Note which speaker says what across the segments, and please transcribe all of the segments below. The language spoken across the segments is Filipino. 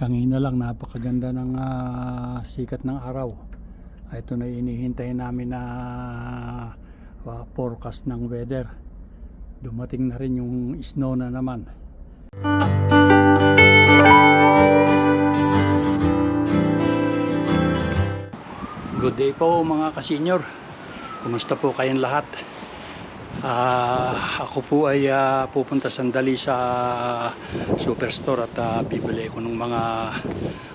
Speaker 1: Kanina lang napakaganda ng ah, sikat ng araw. Ito na inihintay namin na ah, forecast ng weather. Dumating na rin yung snow na naman. Good day po mga kasenyor. Kumusta po kayong lahat? Ah, ako po ay ah, pupunta sandali sa superstore at ah, bibili ko ng mga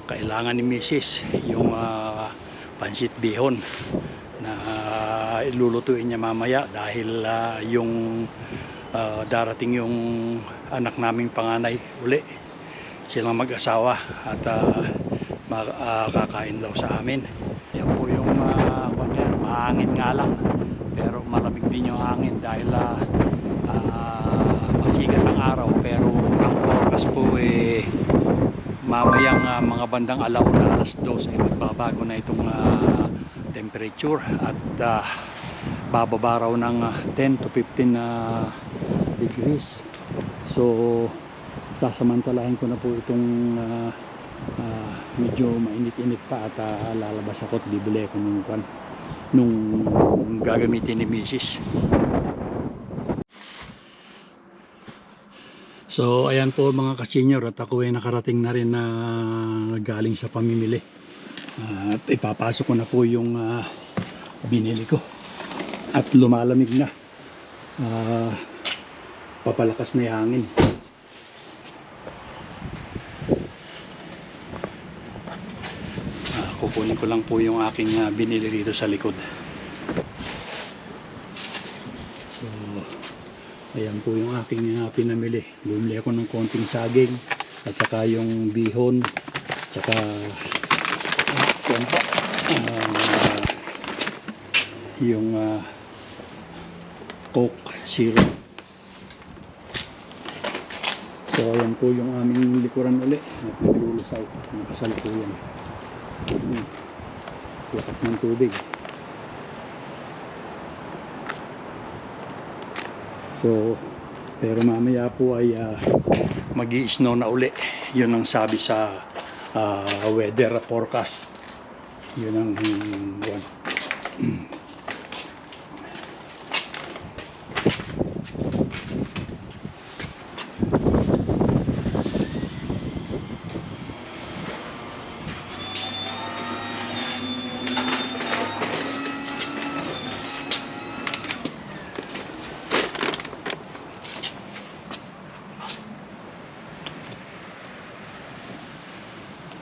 Speaker 1: kailangan ni Mrs. Yung ah, pansit bihon na ah, ilulutuin niya mamaya dahil ah, yung ah, darating yung anak naming panganay uli. Silang mag-asawa at ah, ma- ah, kakain daw sa amin. Yan po yung uh, mahangin nga lang pero malamig din yung hangin dahil ah, ah, masigat ang araw. Pero ang forecast po eh mamayang ah, mga bandang alaw na alas 12 ay magbabago na itong ah, temperature at ah, bababa raw ng ah, 10 to 15 na degrees. So sasamantalahin ko na po itong ah, ah, medyo mainit-init pa at ah, lalabas ako at bibili ako nung kwan nung gagamitin ni Mrs. So ayan po mga kasenyor at ako ay nakarating na rin na galing sa pamimili. At ipapasok ko na po yung ah, binili ko. At lumalamig na. Ah, papalakas na yung hangin. Kukunin ko lang po yung aking ah, binili rito sa likod. So, ayan po yung aking ah, pinamili. Bumili ako ng konting saging at saka yung bihon at saka po, ah, yung ah, coke syrup. So ayan po yung aming likuran uli at naglulusaw ng kasalukuyan. Hmm. Lakas ng tubig. So, pero mamaya po ay mag snow na uli. Yun ang sabi sa ah, weather forecast. Yun ang yan.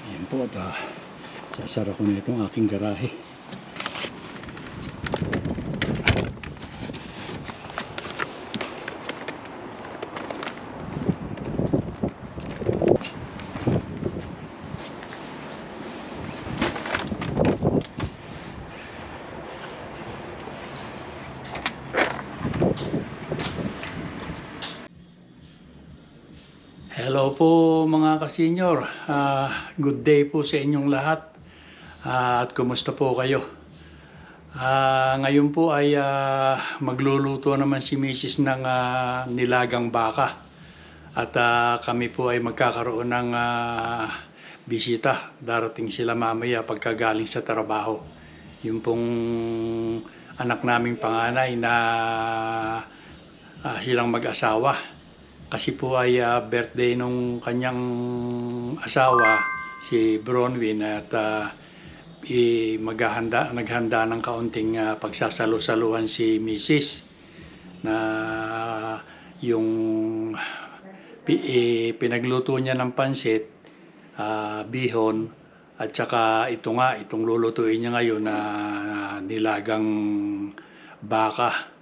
Speaker 1: Ayan po at ah, sasara ko na itong aking garahe. Hello po mga kasenyor. Ah, good day po sa inyong lahat. Ah, at kumusta po kayo? Ah, ngayon po ay ah, magluluto naman si Mrs. ng ah, nilagang baka. At ah, kami po ay magkakaroon ng ah, bisita. Darating sila mamaya pagkagaling sa trabaho. Yung pong anak naming panganay na ah, silang mag-asawa kasi po ay ah, birthday nung kanyang asawa si Bronwyn at ah, i- maghahanda naghanda ng kaunting ah, pagsasalo-saluhan si Mrs. na yung eh, pinagluto niya ng pansit ah, bihon at saka ito nga itong lulutuin niya ngayon na nilagang baka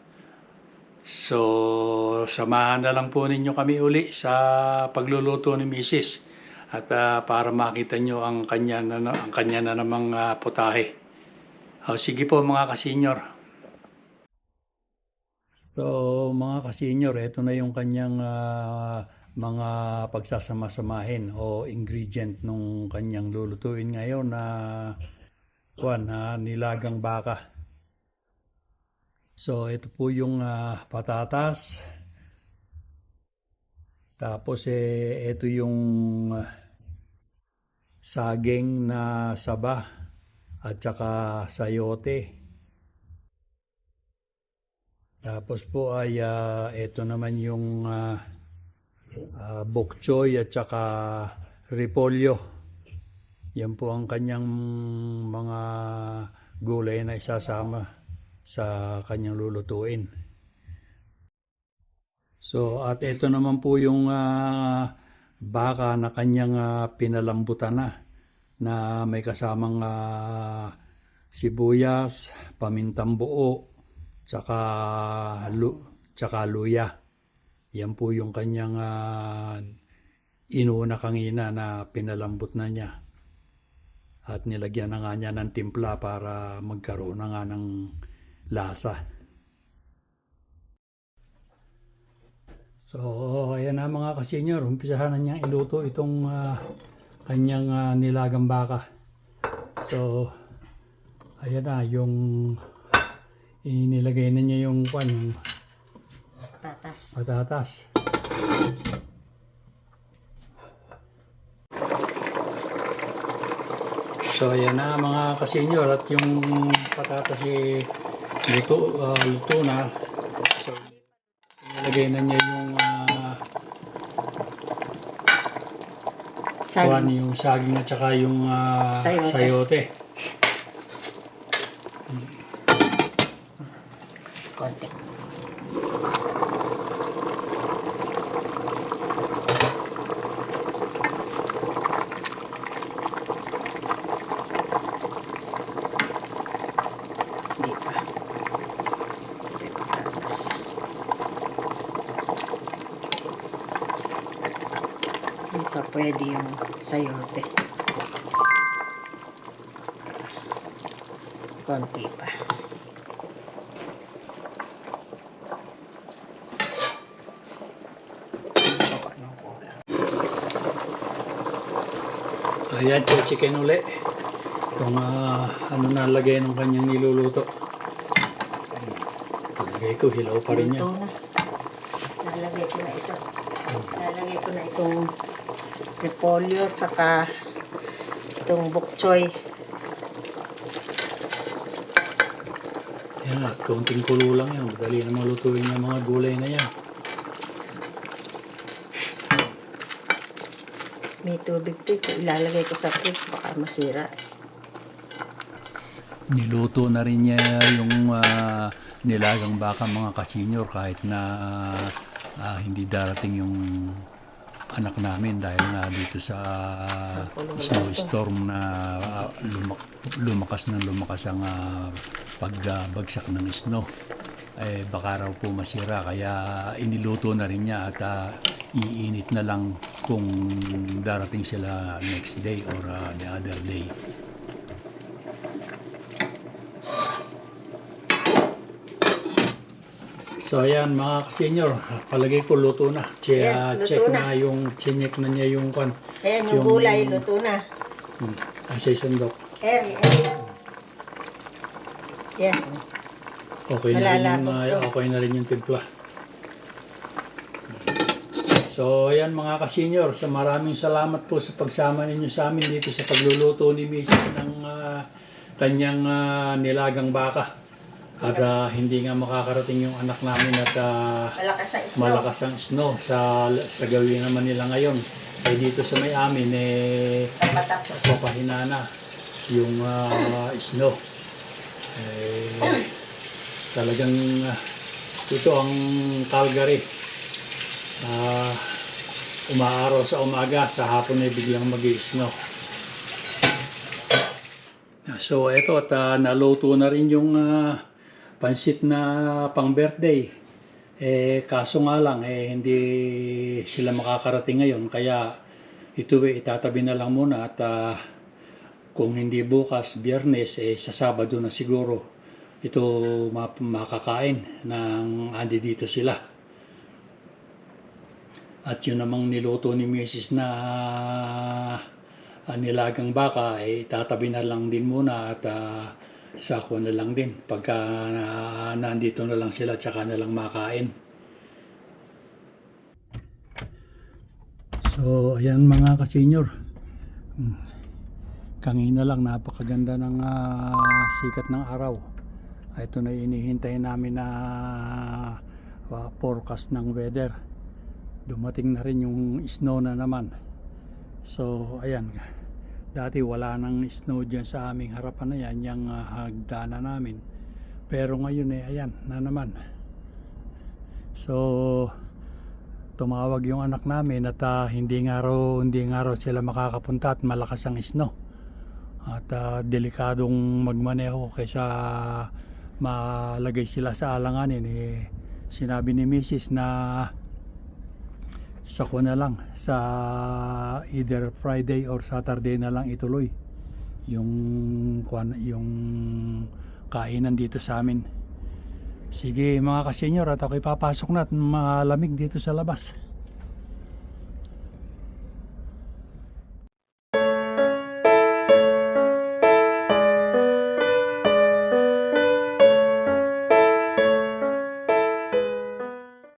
Speaker 1: So, samahan na lang po ninyo kami uli sa pagluluto ni Mrs. At ah, para makita nyo ang kanya na, ang kanya na namang ah, putahe. O, sige po mga kasenyor. So, mga kasenyor, ito na yung kanyang ah, mga pagsasama-samahin o ingredient nung kanyang lulutuin ngayon na kuan na nilagang baka. So ito po yung ah, patatas. Tapos eh ito yung ah, saging na saba at saka sayote. Tapos po ay ah, ito naman yung ah, ah, bok choy at saka repolyo. Yan po ang kanyang mga gulay na isasama sa kanyang lulutuin. So at ito naman po yung ah, baka na kanyang ah, pinalambutan na na may kasamang ah, sibuyas, pamintang buo, tsaka, lu, tsaka luya. Yan po yung kanyang ah, inuna kanina na pinalambot na niya. At nilagyan na nga niya ng timpla para magkaroon na nga ng lasa. So, ayan na mga kasenyor. Umpisahan na niyang iluto itong ah, kanyang ah, nilagang baka. So, ayan na yung inilagay na niya yung kwan, yung
Speaker 2: Tatas.
Speaker 1: patatas. So ayan na mga kasenyor at yung patatas ay luto, ah, luto na. So inilagay na niya yung uh,
Speaker 2: Sag.
Speaker 1: yung saging at saka yung ah,
Speaker 2: Sayote.
Speaker 1: sayote.
Speaker 2: Konti. Pwede yung sayote. Konti pa.
Speaker 1: Ayan, chicken uli. Itong ah, ano na lagay ng kanyang niluluto. Palagay ko, hilaw pa rin yan.
Speaker 2: Ito na. Lalagay ko na ito. Lalagay ko na itong repolyo tsaka itong bok choy.
Speaker 1: Yan at kaunting kulo lang yan. Madali na malutuin yung mga gulay na yan.
Speaker 2: May tubig to. Ito ilalagay ko sa fridge baka masira.
Speaker 1: Niluto na rin niya yung ah, nilagang baka mga kasenyor kahit na ah, hindi darating yung anak namin dahil nga dito sa snowstorm na ah, lumak- lumakas ng lumakas ang ah, pagbagsak ng snow. Eh, baka raw po masira kaya iniluto na rin niya at ah, iinit na lang kung darating sila next day or ah, the other day. So ayan mga kasenyor, palagay ko luto na. Che,
Speaker 2: Ayan,
Speaker 1: ah,
Speaker 2: luto
Speaker 1: check
Speaker 2: na.
Speaker 1: na. yung, chinek na niya yung kan.
Speaker 2: Ayan yung
Speaker 1: Yung-
Speaker 2: gulay, luto na.
Speaker 1: Hmm, sa sandok.
Speaker 2: Eri, eri. Yan.
Speaker 1: Okay na rin yung,
Speaker 2: to.
Speaker 1: okay na rin yung timpla. So ayan mga kasenyor, sa maraming salamat po sa pagsama ninyo sa amin dito sa pagluluto ni Mrs. ng ah, kanyang ah, nilagang baka. At ah, hindi nga makakarating yung anak namin at ah,
Speaker 2: Malakas ang snow.
Speaker 1: malakas ang snow sa sa gawin naman nila ngayon. Ay dito sa may amin eh
Speaker 2: Matapos.
Speaker 1: papahinana yung ah, snow. Eh, talagang ah, ito ang Calgary. Ah, umaaraw sa umaga, sa hapon ay biglang mag-snow. So ito at ah, naluto na rin yung ah, pansit na pang birthday. Eh kaso nga lang eh hindi sila makakarating ngayon kaya ito eh itatabi na lang muna at ah, kung hindi bukas, biyernes eh sa Sabado na siguro ito ma- makakain ng andi dito sila. At yun namang niluto ni Mrs. na ah, nilagang baka, eh, tatabi na lang din muna at ah, sako na lang din. Pagka ah, nandito na lang sila, tsaka na lang makain. So, ayan mga kasenyor. Hmm. Kanina lang napakaganda ng ah, sikat ng araw. Ah, Ito na inihintay namin na ah, forecast ng weather. Dumating na rin yung snow na naman. So, ayan. Dati wala nang snow dyan sa aming harapan na yan, yung ah, hagdanan namin. Pero ngayon eh, ayan na naman. So, tumawag yung anak namin at ah, hindi nga raw hindi nga raw sila makakapunta at malakas ang snow at ah, delikadong magmaneho kaysa malagay sila sa alanganin eh, sinabi ni Mrs. na sa ko na lang sa either Friday or Saturday na lang ituloy yung yung kainan dito sa amin Sige mga kasenyor at ako'y papasok na at malamig dito sa labas.